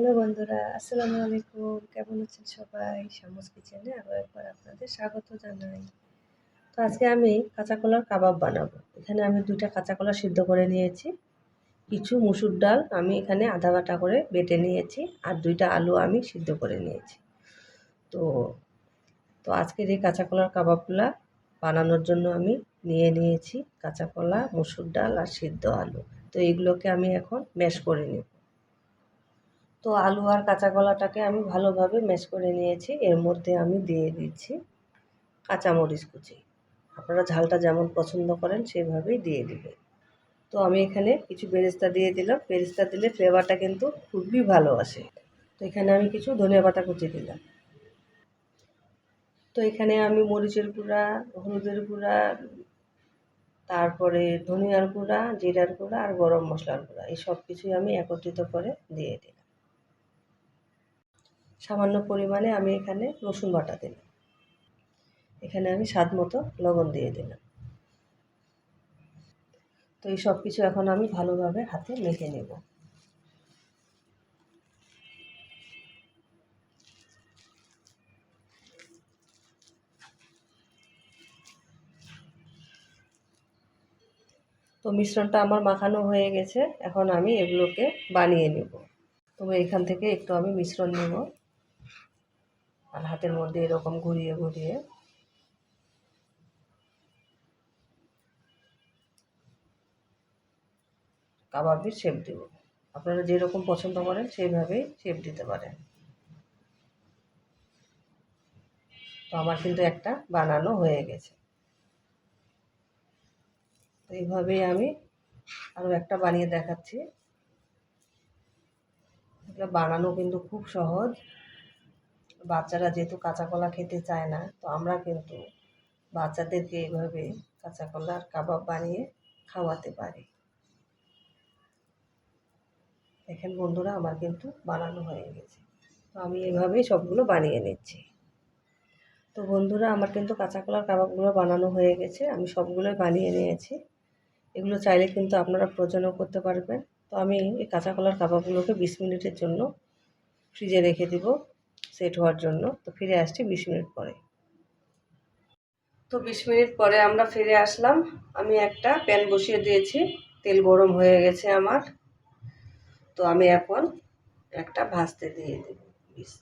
Hello বন্ধুরা, আসসালামু আলাইকুম। কেমন আছেন সবাই? শামুস কিচেনে আরও একবার আপনাদের স্বাগত জানাই। তো আজকে আমি কাঁচা কলার কাবাব বানাবো। এখানে আমি দুইটা কাঁচা কলা সিদ্ধ করে নিয়েছি। কিছু মুসুর ডাল আমি এখানে আধা বাটা করে বেটে নিয়েছি আর দুইটা আলু আমি সিদ্ধ করে নিয়েছি। তো তো আজকের এই কাঁচা কলার কাবাবগুলা বানানোর জন্য আমি নিয়ে নিয়েছি কাঁচা কলা মুসুর ডাল আর সিদ্ধ আলু। তো এইগুলোকে আমি এখন ম্যাশ করে নেব। তো আলু আর কাঁচা কলাটাকে আমি ভালোভাবে ম্যাশ করে নিয়েছি। এর মধ্যে আমি দিয়ে দিচ্ছি কাঁচামরিচ কুচি। আপনারা ঝালটা যেমন পছন্দ করেন সেভাবেই দিয়ে দিবেন। তো আমি এখানে কিছু বেরেস্তা দিয়ে দিলাম। বেরেস্তা দিলে ফ্লেভারটা কিন্তু খুবই ভালো আসে। তো এখানে আমি কিছু ধনিয়া পাতা কুচি দিলাম। তো এখানে আমি মরিচের গুঁড়া, হলুদের গুঁড়া, তারপরে ধনিয়ার গুঁড়া, জিরার গুঁড়া আর গরম মশলার গুঁড়া। এই সব কিছুই আমি একত্রিত করে দিয়ে দিলাম। সামান্য পরিমাণে আমি এখানে রসুন বাটা দিলাম। এখানে আমি স্বাদ মতো লবণ দিয়ে দিলাম। তো এই সব কিছু এখন আমি ভালোভাবে হাতে মেখে নেব। তো মিশ্রণটা আমার মাখানো হয়ে গেছে। এখন আমি এগুলোকে বানিয়ে নেব। তো এখান থেকে একটু আমি মিশ্রণ নেব। আর হাতের মধ্যে এরকম ঘুরিয়ে ঘুরিয়ে। কাবাবের শেপ দেব। আপনারা যেরকম পছন্দ করেন, সেইভাবেই শেপ দিতে পারেন। তো আমার কিন্তু একটা বানানো হয়ে গেছে। তো এইভাবেই আমি আরও একটা বানিয়ে দেখাচ্ছি। এটা বানানো কিন্তু খুব সহজ। বাচ্চারা যেহেতু কাঁচা কলা খেতে চায় না, তো আমরা কিন্তু বাচ্চাদেরকে এইভাবে কাঁচা কলার কাবাব বানিয়ে খাওয়াতে পারি। দেখেন বন্ধুরা, আমার কিন্তু বানানো হয়ে গেছে। তো আমি এভাবেই সবগুলো বানিয়ে নিচ্ছি। তো বন্ধুরা, আমার কিন্তু কাঁচা কলার কাবাবগুলো বানানো হয়ে গেছে। আমি সবগুলোই বানিয়ে নিয়েছি। এগুলো চাইলে কিন্তু আপনারা প্রয়োজনও করতে পারবেন। তো আমি এই কাঁচা কলার কাবাবগুলোকে বিশ মিনিটের জন্য ফ্রিজে রেখে দিব। সেট হওয়ার জন্য। তো ফিরে আসছি বিশ মিনিট পরে। তো বিশ মিনিট পরে আমরা ফিরে আসলাম। আমি একটা প্যান বসিয়ে দিয়েছি। তেল গরম হয়ে গেছে আমার। তো আমি এখন একটা ভাজতে দিয়ে দেব। বিশ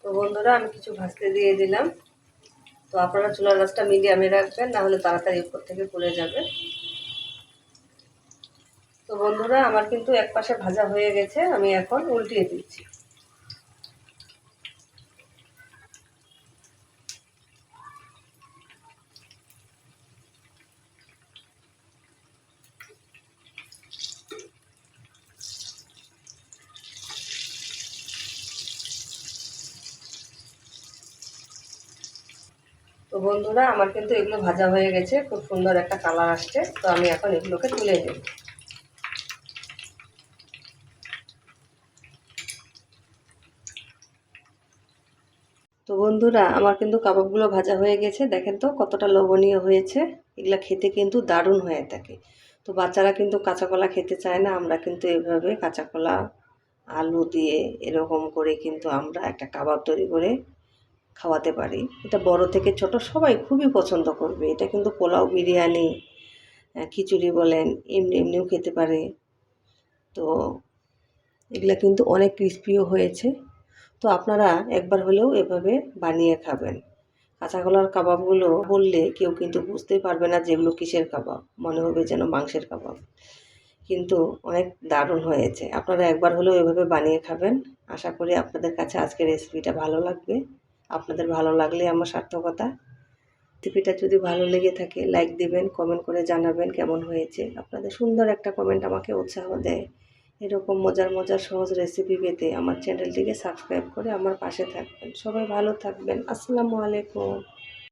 তো বন্ধুরা, আমি কিছু ভাজতে দিয়ে দিলাম। তো আপনারা চুলার গাছটা মিডিয়ামে রাখবেন না হলে তাড়াতাড়ি উপর থেকে পড়ে যাবে। তো বন্ধুরা, আমার কিন্তু এক পাশে ভাজা হয়ে গেছে, আমি এখন উল্টিয়ে দিচ্ছি। তো বন্ধুরা, আমার কিন্তু এগুলো ভাজা হয়ে গেছে, খুব সুন্দর একটা কালার আসছে, তো আমি এখন এগুলোকে তুলে নেব। তো বন্ধুরা, আমার কিন্তু কাবাবগুলো ভাজা হয়ে গেছে, দেখেন তো কতটা লোভনীয় হয়েছে, এগুলা খেতে কিন্তু দারুণ হয়ে থাকে। তো বাচ্চারা কিন্তু কাঁচা কলা খেতে চায় না, আমরা কিন্তু এভাবে কাঁচা কলা আলু দিয়ে এরকম করে কিন্তু আমরা একটা কাবাব তৈরি করে খাওয়াতে পারি। এটা বড় থেকে ছোট সবাই খুবই পছন্দ করবে। এটা কিন্তু পোলাও বিরিয়ানি খিচুড়ি বলেন, এমনি এমনিও খেতে পারে। তো এগুলো কিন্তু অনেক ক্রিস্পিও হয়েছে। তো আপনারা একবার হলেও এভাবে বানিয়ে খাবেন। কাঁচা কলার কাবাবগুলো বললে কেউ কিন্তু বুঝতেই পারবে না যেগুলো কিসের কাবাব, মনে হবে যেন মাংসের কাবাব। কিন্তু অনেক দারুণ হয়েছে। আপনারা একবার হলেও এভাবে বানিয়ে খাবেন। আশা করি আপনাদের কাছে আজকের রেসিপিটা ভালো লাগবে। আপনাদের ভালো লাগলে আমার সার্থকতা। রেসিপিটা যদি ভালো লেগে থাকে লাইক দিবেন কমেন্ট করে জানাবেন কেমন হয়েছে। আপনাদের সুন্দর একটা কমেন্ট আমাকে উৎসাহ দেয়। এরকম মজার মজার সহজ রেসিপি পেতে আমার চ্যানেলটিকে সাবস্ক্রাইব করে আমার পাশে থাকবেন। সবাই ভালো থাকবেন। আসসালামু আলাইকুম।